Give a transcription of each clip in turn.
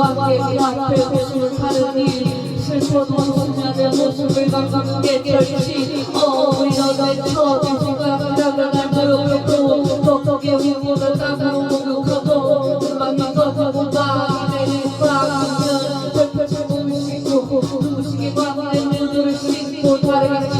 গঙ্গে বিরাটে বসু ভারতী শ্রেষ্ঠ মনুষ্যাদে বসুবে গঙ্গে চড়ছি ও বিনোদে ছোটি জগন্নাথ প্রভু তোকে বিমুদ তাগু মুখত বাকি কত উদারে প্রাণ তোকে মুসিকো মুসিকে বাবা নির্দোষ কোথায়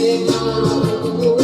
Lord.